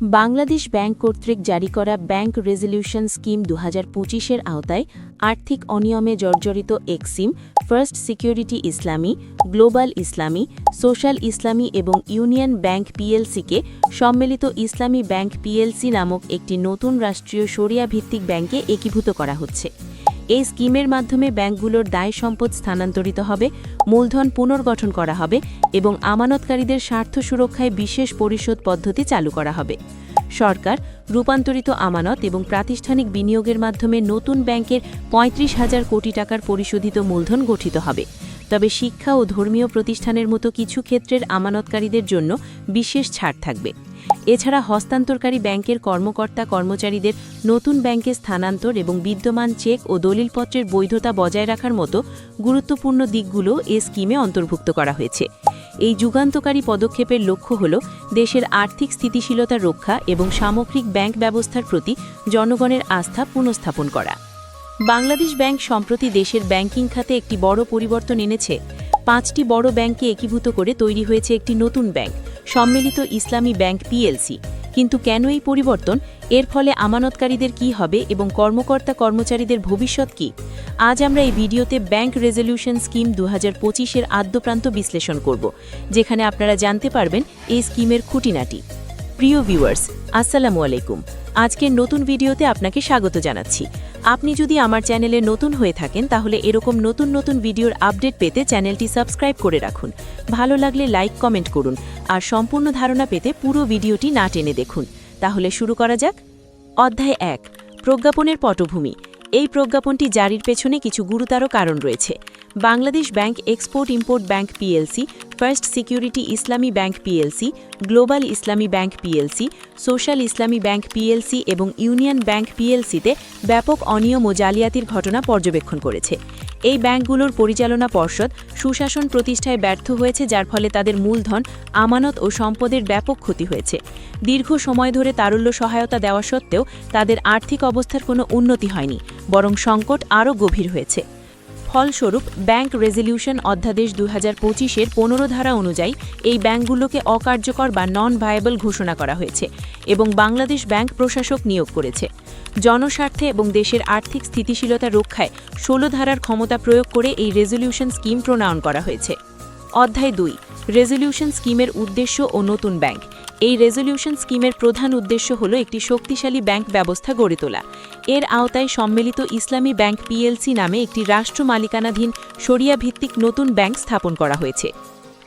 Bangladesh bank কর্তৃক জারি করা ব্যাংক রেজলিউশন স্কিম দু হাজার পঁচিশের আওতায় আর্থিক অনিয়মে জর্জরিত Exim, first security Islami, global Islami, social Islami এবং ইউনিয়ন ব্যাংক পিএলসিকে সম্মিলিত ইসলামী ব্যাংক পিএলসি নামক একটি নতুন রাষ্ট্রীয় সরিয়া ভিত্তিক ব্যাংকে একীভূত করা হচ্ছে। এই স্কিমের মাধ্যমে ব্যাংকগুলোর দায় সম্পদ স্থানান্তরিত হবে, মূলধন পুনর্গঠন করা হবে এবং আমানতকারীদের স্বার্থ সুরক্ষায় বিশেষ পরিশোধ পদ্ধতি চালু করা হবে। সরকার রূপান্তরিত আমানত এবং প্রাতিষ্ঠানিক বিনিয়োগের মাধ্যমে নতুন ব্যাংকের পঁয়ত্রিশ হাজার কোটি টাকার পরিশোধিত মূলধন গঠিত হবে। তবে শিক্ষা ও ধর্মীয় প্রতিষ্ঠানের মতো কিছু ক্ষেত্রের আমানতকারীদের জন্য বিশেষ ছাড় থাকবে। এছাড়া হস্তান্তরকারী ব্যাংকের কর্মকর্তা কর্মচারীদের নতুন ব্যাংকে স্থানান্তর এবং বিদ্যমান চেক ও দলিলপত্রের বৈধতা বজায় রাখার মতো গুরুত্বপূর্ণ দিকগুলো এ স্কিমে অন্তর্ভুক্ত করা হয়েছে। এই যুগান্তকারী পদক্ষেপের লক্ষ্য হল দেশের আর্থিক স্থিতিশীলতা রক্ষা এবং সামগ্রিক ব্যাংক ব্যবস্থার প্রতি জনগণের আস্থা পুনঃস্থাপন করা। বাংলাদেশ ব্যাংক সম্প্রতি দেশের ব্যাংকিং খাতে একটি বড় পরিবর্তন এনেছে। পাঁচটি বড় ব্যাংককে একীভূত করে তৈরি হয়েছে একটি নতুন ব্যাংক। সম্মিলিত ইসলামী ব্যাংক পিএলসি। কিন্তু কেন এই পরিবর্তন? এর ফলে আমানতকারীদের কি হবে এবং কর্মকর্তা কর্মচারীদের ভবিষ্যৎ কি? আজ আমরা এই ভিডিওতে ব্যাংক রেজলিউশন স্কিম দু হাজার পঁচিশের আদ্যপ্রান্ত বিশ্লেষণ করব, যেখানে আপনারা জানতে পারবেন এই স্কিমের খুঁটিনাটি। প্রিয় ভিউয়ার্স, আসসালামু আলাইকুম। আজকের নতুন ভিডিওতে আপনাকে স্বাগত জানাচ্ছি। আপনি যদি আমার চ্যানেলে নতুন হয়ে থাকেন, তাহলে এরকম নতুন নতুন ভিডিওর আপডেট পেতে চ্যানেলটি সাবস্ক্রাইব করে রাখুন। ভালো লাগলে লাইক, কমেন্ট করুন আর সম্পূর্ণ ধারণা পেতে পুরো ভিডিওটি না টেনে দেখুন। তাহলে শুরু করা যাক। অধ্যায় এক, প্রজ্ঞাপনের পটভূমি। এই প্রজ্ঞাপনটি জারির পেছনে কিছু গুরুতর কারণ রয়েছে। Bangladesh bank export import bank PLC first security Islami bank PLC, global Islami bank PLC, social Islami bank PLC এবং ইউনিয়ন ব্যাংক পিএলসিতে ব্যাপক অনিয়ম ও জালিয়াতির ঘটনা পর্যবেক্ষণ করেছে। এই ব্যাংকগুলোর পরিচালনা পর্ষদ সুশাসন প্রতিষ্ঠায় ব্যর্থ হয়েছে, যার ফলে তাদের মূলধন, আমানত ও সম্পদের ব্যাপক ক্ষতি হয়েছে। দীর্ঘ সময় ধরে তারল্য সহায়তা দেওয়া সত্ত্বেও তাদের আর্থিক অবস্থার কোনো উন্নতি হয়নি, বরং সংকট আরও গভীর হয়েছে। ফলস্বরূপ ব্যাংক রেজলিউশন অধ্যাদেশ দু হাজার পঁচিশের পনেরো ধারা অনুযায়ী এই ব্যাংকগুলোকে অকার্যকর বা নন ভায়াবল ঘোষণা করা হয়েছে এবং বাংলাদেশ ব্যাংক প্রশাসক নিয়োগ করেছে। জনস্বার্থে এবং দেশের আর্থিক স্থিতিশীলতা রক্ষায় ষোলো ধারার ক্ষমতা প্রয়োগ করে এই রেজলিউশন স্কিম প্রণয়ন করা হয়েছে। অধ্যায় দুই, রেজলিউশন স্কিমের উদ্দেশ্য ও নতুন ব্যাংক। এই রেজলিউশন স্কিমের প্রধান উদ্দেশ্য হল একটি শক্তিশালী ব্যাংক ব্যবস্থা গড়ে তোলা। এর আওতায় সম্মিলিত ইসলামী ব্যাংক পিএলসি নামে একটি রাষ্ট্র মালিকানাধীন সরিয়া ভিত্তিক নতুন ব্যাংক স্থাপন করা হয়েছে।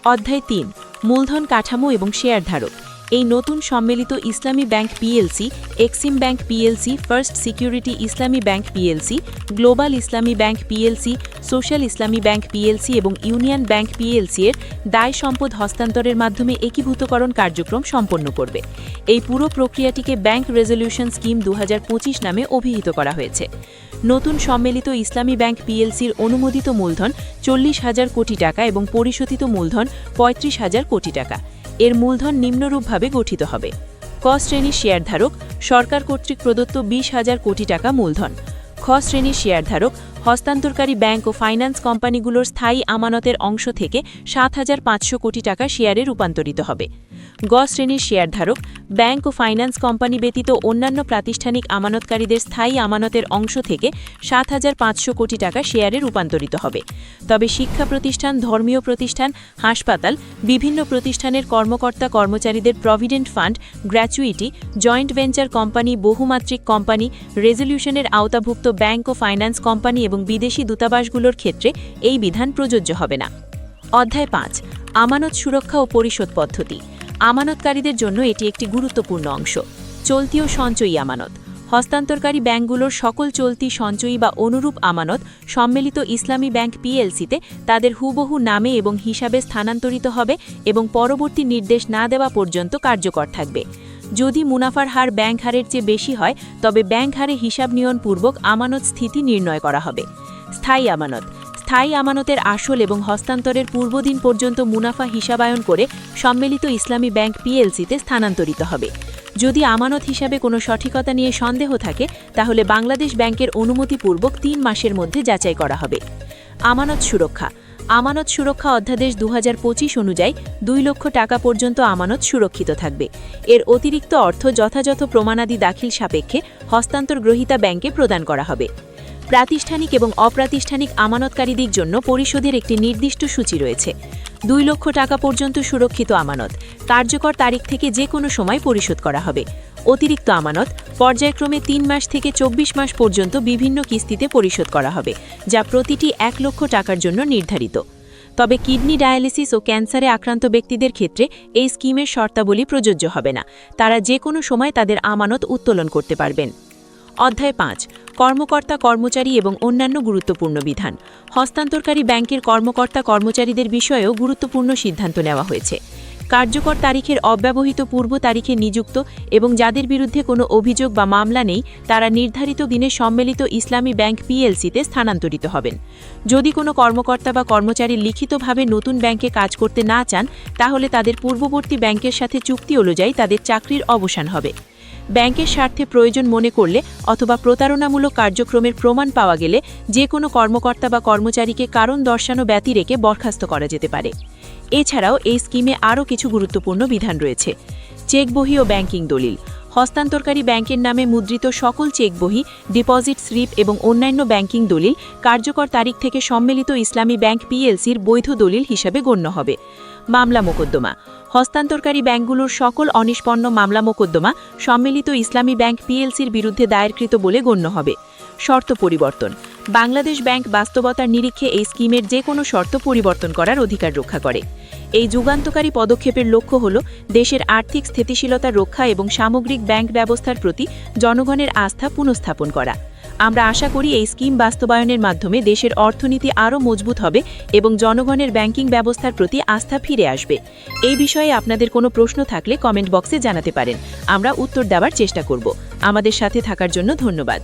অধ্যায় তিন, মূলধন কাঠামো এবং শেয়ার ধারক এই নতুন সম্মিলিত Islami bank PLC Exim bank PLC first security Islami bank PLC global Islami bank PLC social Islami bank PLC এবং ইউনিয়ন ব্যাংক পিএলসি এর দায় সম্পদ হস্তান্তরের মাধ্যমে একীভূতকরণ কার্যক্রম সম্পন্ন করবে। এই পুরো প্রক্রিয়াটিকে ব্যাংক রেজলিউশন স্কিম দু হাজার পঁচিশ নামে অভিহিত করা হয়েছে। নতুন সম্মিলিত ইসলামী ব্যাংক পিএলসির অনুমোদিত মূলধন চল্লিশ হাজার কোটি টাকা এবং পরিশোধিত মূলধন পঁয়ত্রিশ হাজার কোটি টাকা। এর মূলধন নিম্নরূপভাবে গঠিত হবে। ক শ্রেণির শেয়ারধারক, সরকার কর্তৃক প্রদত্ত বিশ হাজার কোটি টাকা মূলধন। খ শ্রেণির শেয়ারধারক হস্তান্তরকারী ব্যাংক ও ফাইন্যান্স কোম্পানিগুলোর স্থায়ী আমানতের অংশ থেকে সাত হাজার পাঁচশো কোটি টাকা শেয়ারে রূপান্তরিত হবে। গ শ্রেণির শেয়ারধারক, ব্যাংক ও ফাইন্যান্স কোম্পানি ব্যতীত অন্যান্য প্রাতিষ্ঠানিক আমানতকারীদের স্থায়ী আমানতের অংশ থেকে সাত হাজার পাঁচশো কোটি টাকা শেয়ারে রূপান্তরিত হবে। তবে শিক্ষা প্রতিষ্ঠান, ধর্মীয় প্রতিষ্ঠান, হাসপাতাল, বিভিন্ন প্রতিষ্ঠানের কর্মকর্তা কর্মচারীদের provident fund, gratuity, joint venture company, বহুমাত্রিক company, রেজলিউশনের আওতাভুক্ত ব্যাংক ও ফাইন্যান্স কোম্পানি এবং বিদেশি দূতাবাসগুলোর ক্ষেত্রে এই বিধান প্রযোজ্য হবে না। অধ্যায় পাঁচ, আমানত সুরক্ষা ও পরিশোধ পদ্ধতি। আমানতকারীদের জন্য এটি একটি গুরুত্বপূর্ণ অংশ। চলতি ও সঞ্চয়ী আমানত। হস্তান্তরকারী ব্যাংকগুলোর সকল চলতি, সঞ্চয়ী বা অনুরূপ আমানত সম্মিলিত ইসলামী ব্যাংক পিএলসিতে তাদের হুবহু নামে এবং হিসাবে স্থানান্তরিত হবে এবং পরবর্তী নির্দেশ না দেওয়া পর্যন্ত কার্যকর থাকবে। যদি মুনাফার হার ব্যাংক হারের চেয়ে বেশি হয়, তবে ব্যাংক হারে হিসাব নিয়নপূর্বক আমানত স্থিতি নির্ণয় করা হবে। স্থায়ী আমানত। স্থায়ী আমানতের আসল এবং হস্তান্তরের পূর্বদিন পর্যন্ত মুনাফা হিসাবায়ন করে সম্মিলিত ইসলামী ব্যাংক পিএলসিতে স্থানান্তরিত হবে। যদি আমানত হিসাবে কোনো সঠিকতা নিয়ে সন্দেহ থাকে, তাহলে বাংলাদেশ ব্যাংকের অনুমতিপূর্বক তিন মাসের মধ্যে যাচাই করা হবে। আমানত সুরক্ষা। আমানত সুরক্ষা অধ্যাদেশ দু হাজার পঁচিশ অনুযায়ী দুই লক্ষ টাকা পর্যন্ত আমানত সুরক্ষিত থাকবে। এর অতিরিক্ত অর্থ যথাযথ প্রমাণাদি দাখিল সাপেক্ষে হস্তান্তর গ্রহীতা ব্যাংকে প্রদান করা হবে। প্রাতিষ্ঠানিক এবং অপ্রাতিষ্ঠানিক আমানতকারীদের জন্য পরিশোধের একটি নির্দিষ্ট সূচি রয়েছে। দুই লক্ষ টাকা পর্যন্ত সুরক্ষিত আমানত। কার্যকর তারিখ থেকে যে কোনো সময় পরিশোধ করা হবে। অতিরিক্ত আমানত পর্যায়ক্রমে তিন মাস থেকে চব্বিশ মাস পর্যন্ত বিভিন্ন কিস্তিতে পরিশোধ করা হবে, যা প্রতিটি এক লক্ষ টাকার জন্য নির্ধারিত। তবে কিডনি ডায়ালিসিস ও ক্যান্সারে আক্রান্ত ব্যক্তিদের ক্ষেত্রে এই স্কিমের শর্তাবলী প্রযোজ্য হবে না। তারা যে কোনো সময় তাদের আমানত উত্তোলন করতে পারবেন। অধ্যায় পাঁচ কর্মকর্তা, কর্মচারী এবং অন্যান্য গুরুত্বপূর্ণ বিধান। হস্তান্তরকারী ব্যাংকের কর্মকর্তা, কর্মচারীদের বিষয়েও গুরুত্বপূর্ণ সিদ্ধান্ত নেওয়া হয়েছে। কার্যকর তারিখের অব্যবহিত পূর্ব তারিখে নিযুক্ত এবং যাদের বিরুদ্ধে কোনো অভিযোগ বা মামলা নেই, তারা নির্ধারিত দিনে সম্মিলিত ইসলামী ব্যাংক পিএলসিতে স্থানান্তরিত হবেন। যদি কোনো কর্মকর্তা বা কর্মচারী লিখিতভাবে নতুন ব্যাংকে কাজ করতে না চান, তাহলে তাদের পূর্ববর্তী ব্যাংকের সাথে চুক্তি অনুযায়ী তাদের চাকরির অবসান হবে। ব্যাংকের স্বার্থে প্রয়োজন মনে করলে অথবা প্রতারণামূলক কার্যক্রমের প্রমাণ পাওয়া গেলে যে কোনো কর্মকর্তা বা কর্মচারীকে কারণ দর্শানো ব্যতি রেখে বরখাস্ত করা যেতে পারে। এছাড়াও এই স্কিমে আরও কিছু গুরুত্বপূর্ণ বিধান রয়েছে। চেক বহি ও ব্যাংকিং দলিল। হস্তান্তরকারী ব্যাংকের নামে মুদ্রিত সকল চেক বহি ডিপোজিট স্লিপ এবং অন্যান্য ব্যাংকিং দলিল কার্যকর তারিখ থেকে সম্মিলিত ইসলামী ব্যাংক পিএলসির বৈধ দলিল হিসাবে গণ্য হবে। মামলা মোকদ্দমা। হস্তান্তরকারী ব্যাংকগুলোর সকল অনিষ্পন্ন মামলা মোকদ্দমা সম্মিলিত ইসলামী ব্যাংক পিএলসির বিরুদ্ধে দায়েরকৃত বলে গণ্য হবে। শর্ত পরিবর্তন। বাংলাদেশ ব্যাংক বাস্তবতার নিরীক্ষে এই স্কিমের যে কোনো শর্ত পরিবর্তন করার অধিকার রক্ষা করে। এই যুগান্তকারী পদক্ষেপের লক্ষ্য হল দেশের আর্থিক স্থিতিশীলতা রক্ষা এবং সামগ্রিক ব্যাংক ব্যবস্থার প্রতি জনগণের আস্থা পুনঃস্থাপন করা। আমরা আশা করি এই স্কিম বাস্তবায়নের মাধ্যমে দেশের অর্থনীতি আরও মজবুত হবে এবং জনগণের ব্যাংকিং ব্যবস্থার প্রতি আস্থা ফিরে আসবে। এই বিষয়ে আপনাদের কোনো প্রশ্ন থাকলে কমেন্ট বক্সে জানাতে পারেন। আমরা উত্তর দেওয়ার চেষ্টা করব। আমাদের সাথে থাকার জন্য ধন্যবাদ।